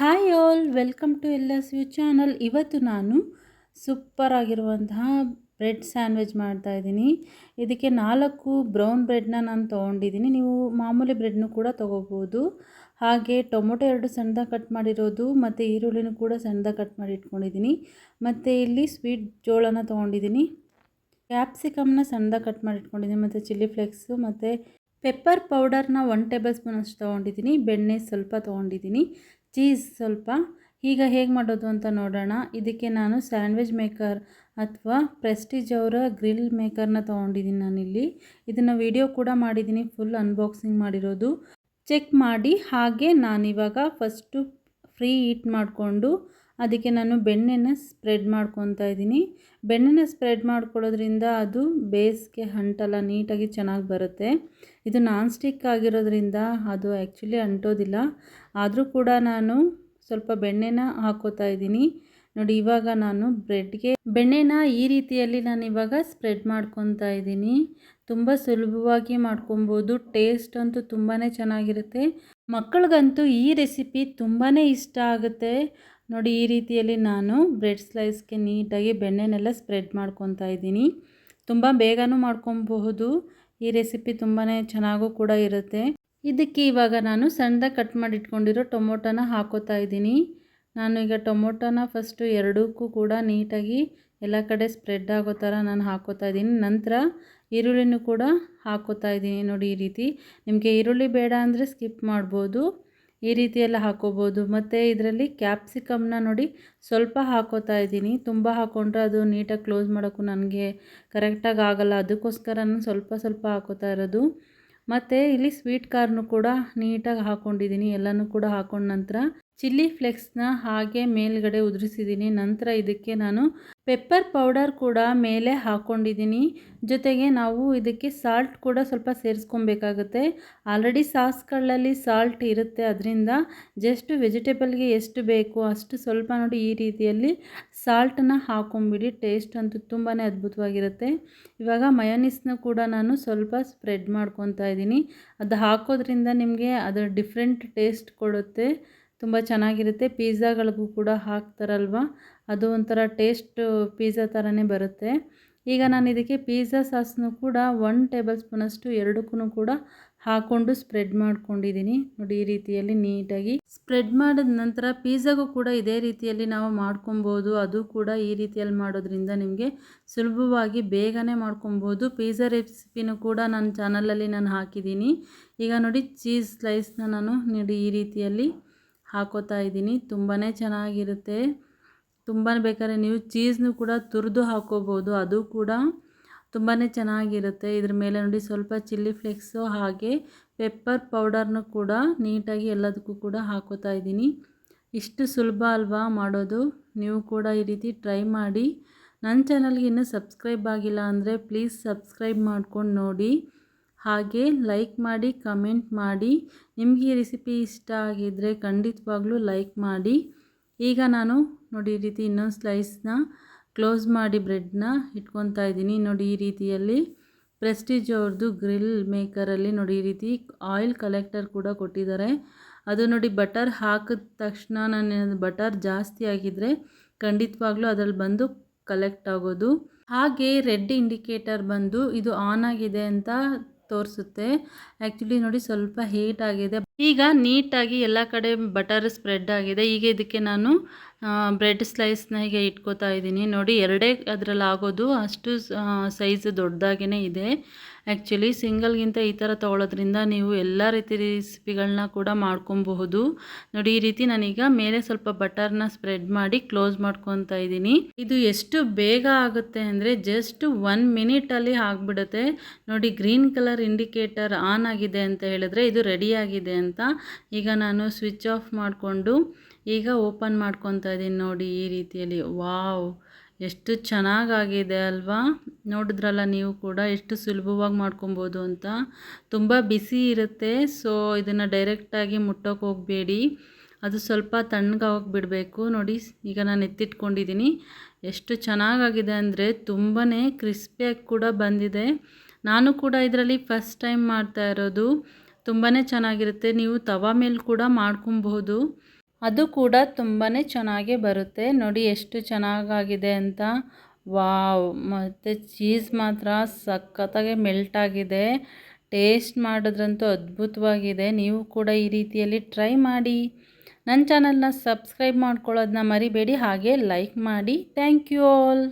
Hi all, welcome to L S U channel. ಇವತ್ತು ನಾನು super ಆಗಿರುವಂತಹ ಬ್ರೆಡ್ ಸ್ಯಾಂಡ್ವಿಚ್ ಮಾಡ್ತಾ ಇದ್ದೀನಿ. ಇದಕ್ಕೆ ನಾಲ್ಕು ಬ್ರೌನ್ ಬ್ರೆಡ್ನ ನಾನು ತೊಗೊಂಡಿದ್ದೀನಿ. ನೀವು ಮಾಮೂಲಿ ಬ್ರೆಡ್ನು ಕೂಡ ತೊಗೋಬೋದು. ಹಾಗೆ ಟೊಮೊಟೊ ಎರಡು ಸಣ್ಣದಾಗಿ ಕಟ್ ಮಾಡಿರೋದು, ಮತ್ತು ಈರುಳ್ಳಿನೂ ಕೂಡ ಸಣ್ಣದಾಗಿ ಕಟ್ ಮಾಡಿ ಇಟ್ಕೊಂಡಿದ್ದೀನಿ. ಮತ್ತು ಇಲ್ಲಿ ಸ್ವೀಟ್ ಜೋಳನ ತೊಗೊಂಡಿದ್ದೀನಿ. ಕ್ಯಾಪ್ಸಿಕಮ್ನ ಸಣ್ಣದಾಗಿ ಕಟ್ ಮಾಡಿ ಇಟ್ಕೊಂಡಿದ್ದೀನಿ, ಮತ್ತು ಚಿಲ್ಲಿ ಫ್ಲೆಕ್ಸು, ಮತ್ತು ಪೆಪ್ಪರ್ ಪೌಡರ್ನ ಒನ್ ಟೇಬಲ್ ಸ್ಪೂನ್ ಅಷ್ಟು ತೊಗೊಂಡಿದ್ದೀನಿ. ಬೆಣ್ಣೆ ಸ್ವಲ್ಪ ತೊಗೊಂಡಿದ್ದೀನಿ. ಚೀಸ್ ಸ್ವಲ್ಪ. ಈಗ ಹೇಗೆ ಮಾಡೋದು ಅಂತ ನೋಡೋಣ. ಇದಕ್ಕೆ ನಾನು ಸ್ಯಾಂಡ್ವಿಚ್ ಮೇಕರ್ ಅಥವಾ ಪ್ರೆಸ್ಟೀಜ್ ಅವರ ಗ್ರಿಲ್ ಮೇಕರ್ನ ತೊಗೊಂಡಿದ್ದೀನಿ ನಾನಿಲ್ಲಿ. ಇದನ್ನು ವಿಡಿಯೋ ಕೂಡ ಮಾಡಿದ್ದೀನಿ ಫುಲ್ ಅನ್ಬಾಕ್ಸಿಂಗ್ ಮಾಡಿರೋದು. ಚೆಕ್ ಮಾಡಿ ಹಾಗೆ ನಾನಿವಾಗ ಫಸ್ಟು ಫ್ರೀ ಹೀಟ್ ಮಾಡಿಕೊಂಡು ಅದಕ್ಕೆ ನಾನು ಬೆಣ್ಣೆನ ಸ್ಪ್ರೆಡ್ ಮಾಡ್ಕೊತಾ ಇದ್ದೀನಿ. ಬೆಣ್ಣೆನ ಸ್ಪ್ರೆಡ್ ಮಾಡ್ಕೊಳ್ಳೋದ್ರಿಂದ ಅದು ಬೇಸ್ಗೆ ಅಂಟಲ್ಲ ನೀಟಾಗಿ ಚೆನ್ನಾಗಿ ಬರುತ್ತೆ. ಇದು ನಾನ್ ಸ್ಟಿಕ್ ಆಗಿರೋದ್ರಿಂದ ಅದು ಆ್ಯಕ್ಚುಲಿ ಅಂಟೋದಿಲ್ಲ. ಆದರೂ ಕೂಡ ನಾನು ಸ್ವಲ್ಪ ಬೆಣ್ಣೆನ ಹಾಕೋತಾ ಇದ್ದೀನಿ. ನೋಡಿ, ಇವಾಗ ನಾನು ಬ್ರೆಡ್ಗೆ ಬೆಣ್ಣೆನ ಈ ರೀತಿಯಲ್ಲಿ ನಾನು ಇವಾಗ ಸ್ಪ್ರೆಡ್ ಮಾಡ್ಕೊತಾ ಇದ್ದೀನಿ. ತುಂಬ ಸುಲಭವಾಗಿ ಮಾಡ್ಕೊಬೋದು. ಟೇಸ್ಟ್ ಅಂತೂ ತುಂಬಾ ಚೆನ್ನಾಗಿರುತ್ತೆ. ಮಕ್ಕಳಿಗಂತೂ ಈ ರೆಸಿಪಿ ತುಂಬಾ ಇಷ್ಟ ಆಗುತ್ತೆ. ನೋಡಿ, ಈ ರೀತಿಯಲ್ಲಿ ನಾನು ಬ್ರೆಡ್ ಸ್ಲೈಸ್ಗೆ ನೀಟಾಗಿ ಬೆಣ್ಣೆನೆಲ್ಲ ಸ್ಪ್ರೆಡ್ ಮಾಡ್ಕೊತಾ ಇದ್ದೀನಿ. ತುಂಬ ಬೇಗನೂ ಮಾಡ್ಕೊಬಹುದು. ಈ ರೆಸಿಪಿ ತುಂಬಾ ಚೆನ್ನಾಗೂ ಕೂಡ ಇರುತ್ತೆ. ಇದಕ್ಕೆ ಇವಾಗ ನಾನು ಸಣ್ಣದಾಗಿ ಕಟ್ ಮಾಡಿ ಇಟ್ಕೊಂಡಿರೋ ಟೊಮೊಟೊನ ಹಾಕೋತಾ ಇದ್ದೀನಿ. ನಾನು ಈಗ ಟೊಮೊಟೊನ ಫಸ್ಟು ಎರಡಕ್ಕೂ ಕೂಡ ನೀಟಾಗಿ ಎಲ್ಲ ಕಡೆ ಸ್ಪ್ರೆಡ್ ಆಗೋ ಥರ ನಾನು ಹಾಕೋತಾ ಇದ್ದೀನಿ. ನಂತರ ಈರುಳ್ಳಿನೂ ಕೂಡ ಹಾಕೋತಾ ಇದ್ದೀನಿ ನೋಡಿ ಈ ರೀತಿ. ನಿಮಗೆ ಈರುಳ್ಳಿ ಬೇಡ ಅಂದರೆ ಸ್ಕಿಪ್ ಮಾಡ್ಬೋದು. ಈ ರೀತಿ ಎಲ್ಲ ಹಾಕೋಬೋದು. ಮತ್ತು ಇದರಲ್ಲಿ ಕ್ಯಾಪ್ಸಿಕಮ್ನ ನೋಡಿ ಸ್ವಲ್ಪ ಹಾಕೋತಾ ಇದ್ದೀನಿ. ತುಂಬ ಹಾಕ್ಕೊಂಡ್ರೆ ಅದು ನೀಟಾಗಿ ಕ್ಲೋಸ್ ಮಾಡೋಕ್ಕೂ ನನಗೆ ಕರೆಕ್ಟಾಗಿ ಆಗೋಲ್ಲ. ಅದಕ್ಕೋಸ್ಕರ ನಾನು ಸ್ವಲ್ಪ ಸ್ವಲ್ಪ ಹಾಕೋತಾ ಇರೋದು. ಮತ್ತು ಇಲ್ಲಿ ಸ್ವೀಟ್ ಕಾರ್ನು ಕೂಡ ನೀಟಾಗಿ ಹಾಕ್ಕೊಂಡಿದ್ದೀನಿ ಎಲ್ಲನೂ ಕೂಡ ಹಾಕೊಂಡ ನಂತರ ಚಿಲ್ಲಿ ಫ್ಲೆಕ್ಸ್ನ ಹಾಗೆ ಮೇಲ್ಗಡೆ ಉದುರಿಸಿದ್ದೀನಿ. ನಂತರ ಇದಕ್ಕೆ ನಾನು ಪೆಪ್ಪರ್ ಪೌಡರ್ ಕೂಡ ಮೇಲೆ ಹಾಕ್ಕೊಂಡಿದ್ದೀನಿ ಜೊತೆಗೆ ನಾವು ಇದಕ್ಕೆ ಸಾಲ್ಟ್ ಕೂಡ ಸ್ವಲ್ಪ ಸೇರಿಸ್ಕೊಬೇಕಾಗುತ್ತೆ. ಆಲ್ರೆಡಿ ಸಾಸ್ಗಳಲ್ಲಿ ಸಾಲ್ಟ್ ಇರುತ್ತೆ. ಅದರಿಂದ ಜಸ್ಟ್ ವೆಜಿಟೇಬಲ್ಗೆ ಎಷ್ಟು ಬೇಕು ಅಷ್ಟು ಸ್ವಲ್ಪ ನೋಡಿ ಈ ರೀತಿಯಲ್ಲಿ ಸಾಲ್ಟನ್ನು ಹಾಕೊಂಬಿಡಿ. ಟೇಸ್ಟ್ ಅಂತೂ ತುಂಬಾ ಅದ್ಭುತವಾಗಿರುತ್ತೆ. ಇವಾಗ ಮಯೋನಿಸ್ನ ಕೂಡ ನಾನು ಸ್ವಲ್ಪ ಸ್ಪ್ರೆಡ್ ಮಾಡ್ಕೊತಾ ಇದ್ದೀನಿ ಅದು ಹಾಕೋದ್ರಿಂದ ನಿಮಗೆ ಅದರ ಡಿಫ್ರೆಂಟ್ ಟೇಸ್ಟ್ ಕೊಡುತ್ತೆ. ತುಂಬ ಚೆನ್ನಾಗಿರುತ್ತೆ. ಪಿಜ್ಜಾಗಳಿಗೂ ಕೂಡ ಹಾಕ್ತಾರಲ್ವ? ಅದು ಒಂಥರ ಟೇಸ್ಟ್ ಪಿಜ್ಜಾ ಥರನೇ ಬರುತ್ತೆ. ಈಗ ನಾನು ಇದಕ್ಕೆ ಪಿಜ್ಜಾ ಸಾಸ್ನು ಕೂಡ ಒನ್ ಟೇಬಲ್ ಸ್ಪೂನಷ್ಟು ಎರಡಕ್ಕೂ ಕೂಡ ಹಾಕ್ಕೊಂಡು ಸ್ಪ್ರೆಡ್ ಮಾಡ್ಕೊಂಡಿದ್ದೀನಿ. ನೋಡಿ ಈ ರೀತಿಯಲ್ಲಿ ನೀಟಾಗಿ ಸ್ಪ್ರೆಡ್ ಮಾಡಿದ ನಂತರ ಪಿಜ್ಜಾಗೂ ಕೂಡ ಇದೇ ರೀತಿಯಲ್ಲಿ ನಾವು ಮಾಡ್ಕೊಬೋದು. ಅದು ಕೂಡ ಈ ರೀತಿಯಲ್ಲಿ ಮಾಡೋದ್ರಿಂದ ನಿಮಗೆ ಸುಲಭವಾಗಿ ಬೇಗನೆ ಮಾಡ್ಕೊಬೋದು. ಪಿಜ್ಜಾ ರೆಸಿಪಿನೂ ಕೂಡ ನನ್ನ ಚಾನಲಲ್ಲಿ ನಾನು ಹಾಕಿದ್ದೀನಿ. ಈಗ ನೋಡಿ ಚೀಸ್ ಸ್ಲೈಸ್ನ ನಾನು ನೋಡಿ ಈ ರೀತಿಯಲ್ಲಿ ಹಾಕೋತಾ ಇದ್ದೀನಿ. ತುಂಬಾ ಚೆನ್ನಾಗಿರುತ್ತೆ. ತುಂಬಾ ಬೇಕಾದ್ರೆ ನೀವು ಚೀಸ್ನು ಕೂಡ ತುರಿದು ಹಾಕೋಬೋದು. ಅದು ಕೂಡ ತುಂಬಾ ಚೆನ್ನಾಗಿರುತ್ತೆ. ಇದ್ರ ಮೇಲೆ ನೋಡಿ ಸ್ವಲ್ಪ ಚಿಲ್ಲಿ ಫ್ಲೇಕ್ಸು ಹಾಗೆ ಪೆಪ್ಪರ್ ಪೌಡರ್ನು ಕೂಡ ನೀಟಾಗಿ ಎಲ್ಲದಕ್ಕೂ ಕೂಡ ಹಾಕೋತಾ ಇದ್ದೀನಿ. ಇಷ್ಟು ಸುಲಭ ಅಲ್ವಾ ಮಾಡೋದು? ನೀವು ಕೂಡ ಈ ರೀತಿ ಟ್ರೈ ಮಾಡಿ. ನನ್ನ ಚಾನಲ್ಗೆ ಇನ್ನೂ ಸಬ್ಸ್ಕ್ರೈಬ್ ಆಗಿಲ್ಲ ಅಂದರೆ ಪ್ಲೀಸ್ ಸಬ್ಸ್ಕ್ರೈಬ್ ಮಾಡ್ಕೊಂಡು ನೋಡಿ. ಹಾಗೆ ಲೈಕ್ ಮಾಡಿ ಕಮೆಂಟ್ ಮಾಡಿ. ನಿಮಗೆ ಈ ರೆಸಿಪಿ ಇಷ್ಟ ಆಗಿದ್ದರೆ ಖಂಡಿತವಾಗ್ಲೂ ಲೈಕ್ ಮಾಡಿ. ಈಗ ನಾನು ನೋಡಿ ಈ ರೀತಿ ಇನ್ನೊಂದು ಸ್ಲೈಸ್ನ ಕ್ಲೋಸ್ ಮಾಡಿ ಬ್ರೆಡ್ನ ಇಟ್ಕೊತಾ ಇದ್ದೀನಿ. ನೋಡಿ ಈ ರೀತಿಯಲ್ಲಿ ಪ್ರೆಸ್ಟೀಜ್ ಅವ್ರದ್ದು ಗ್ರಿಲ್ ಮೇಕರಲ್ಲಿ ನೋಡಿ ಈ ರೀತಿ ಆಯಿಲ್ ಕಲೆಕ್ಟರ್ ಕೂಡ ಕೊಟ್ಟಿದ್ದಾರೆ. ಅದು ನೋಡಿ ಬಟರ್ ಹಾಕಿದ ತಕ್ಷಣ ನಾನು ಬಟರ್ ಜಾಸ್ತಿ ಆಗಿದ್ದರೆ ಖಂಡಿತವಾಗ್ಲೂ ಅದರಲ್ಲಿ ಬಂದು ಕಲೆಕ್ಟ್ ಆಗೋದು. ಹಾಗೆ ರೆಡ್ ಇಂಡಿಕೇಟರ್ ಬಂದು ಇದು ಆನ್ ಆಗಿದೆ ಅಂತ ತೋರಿಸುತ್ತೆ. ಆ್ಯಕ್ಚುಲಿ ನೋಡಿ ಸ್ವಲ್ಪ ಹೀಟ್ ಆಗಿದೆ. ಈಗ ನೀಟಾಗಿ ಎಲ್ಲ ಕಡೆ ಬಟರ್ ಸ್ಪ್ರೆಡ್ ಆಗಿದೆ. ಈಗ ಇದಕ್ಕೆ ನಾನು ಬ್ರೆಡ್ ಸ್ಲೈಸ್ನ ಹೀಗೆ ಇಟ್ಕೋತಾ ಇದ್ದೀನಿ. ನೋಡಿ, ಎರಡೇ ಅದರಲ್ಲಿ ಆಗೋದು ಅಷ್ಟು ಸೈಜ್ ದೊಡ್ಡದಾಗೇ ಇದೆ. ಆ್ಯಕ್ಚುಲಿ ಸಿಂಗಲ್ಗಿಂತ ಈ ಥರ ತೊಗೊಳೋದ್ರಿಂದ ನೀವು ಎಲ್ಲ ರೀತಿ ರೆಸಿಪಿಗಳನ್ನ ಕೂಡ ಮಾಡ್ಕೊಬಹುದು. ನೋಡಿ, ಈ ರೀತಿ ನಾನೀಗ ಮೇಲೆ ಸ್ವಲ್ಪ ಬಟರ್ನ ಸ್ಪ್ರೆಡ್ ಮಾಡಿ ಕ್ಲೋಸ್ ಮಾಡ್ಕೊತಾ ಇದ್ದೀನಿ. ಇದು ಎಷ್ಟು ಬೇಗ ಆಗುತ್ತೆ ಅಂದರೆ ಜಸ್ಟ್ ಒನ್ ಮಿನಿಟಲ್ಲಿ ಆಗಿಬಿಡುತ್ತೆ. ನೋಡಿ, ಗ್ರೀನ್ ಕಲರ್ ಇಂಡಿಕೇಟರ್ ಆನ್ ಆಗಿದೆ ಅಂತ ಹೇಳಿದ್ರೆ ಇದು ರೆಡಿಯಾಗಿದೆ ಅಂತ. ಈಗ ನಾನು ಸ್ವಿಚ್ ಆಫ್ ಮಾಡಿಕೊಂಡು ಈಗ ಓಪನ್ ಮಾಡ್ಕೊತಾ ಇದ್ದೀನಿ ನೋಡಿ ಈ ರೀತಿಯಲ್ಲಿ. ವಾವ್, ಎಷ್ಟು ಚೆನ್ನಾಗಾಗಿದೆ ಅಲ್ವಾ? ನೋಡಿದ್ರಲ್ಲ ನೀವು ಕೂಡ ಎಷ್ಟು ಸುಲಭವಾಗಿ ಮಾಡ್ಕೊಬೋದು ಅಂತ. ತುಂಬ ಬಿಸಿ ಇರುತ್ತೆ ಸೊ ಇದನ್ನು ಡೈರೆಕ್ಟಾಗಿ ಮುಟ್ಟೋಕೆ ಹೋಗಬೇಡಿ. ಅದು ಸ್ವಲ್ಪ ತಣ್ಣಗಾಗಿ ಬಿಡಬೇಕು. ನೋಡಿ, ಈಗ ನಾನು ಎತ್ತಿಟ್ಕೊಂಡಿದ್ದೀನಿ. ಎಷ್ಟು ಚೆನ್ನಾಗಾಗಿದೆ ಅಂದರೆ ತುಂಬಾ ಕ್ರಿಸ್ಪಿಯಾಗಿ ಕೂಡ ಬಂದಿದೆ. ನಾನು ಕೂಡ ಇದರಲ್ಲಿ ಫಸ್ಟ್ ಟೈಮ್ ಮಾಡ್ತಾ ಇರೋದು. ತುಂಬಾ ಚೆನ್ನಾಗಿರುತ್ತೆ. ನೀವು ತವಾ ಮೇಲೆ ಕೂಡ ಮಾಡ್ಕೊಬಹುದು ಅದು ಕೂಡ ತುಂಬಾ ಚೆನ್ನಾಗೇ ಬರುತ್ತೆ. ನೋಡಿ ಎಷ್ಟು ಚೆನ್ನಾಗಾಗಿದೆ ಅಂತ. ವಾವ್. ಮತ್ತು ಚೀಸ್ ಮಾತ್ರ ಸಖತ್ತಾಗೆ ಮೆಲ್ಟ್ ಆಗಿದೆ. ಟೇಸ್ಟ್ ಮಾಡಿದ್ರಂತೂ ಅದ್ಭುತವಾಗಿದೆ. ನೀವು ಕೂಡ ಈ ರೀತಿಯಲ್ಲಿ ಟ್ರೈ ಮಾಡಿ. ನನ್ನ ಚಾನಲ್ನ ಸಬ್ಸ್ಕ್ರೈಬ್ ಮಾಡ್ಕೊಳ್ಳೋದನ್ನ ಮರಿಬೇಡಿ. ಹಾಗೆ ಲೈಕ್ ಮಾಡಿ. Thank you all.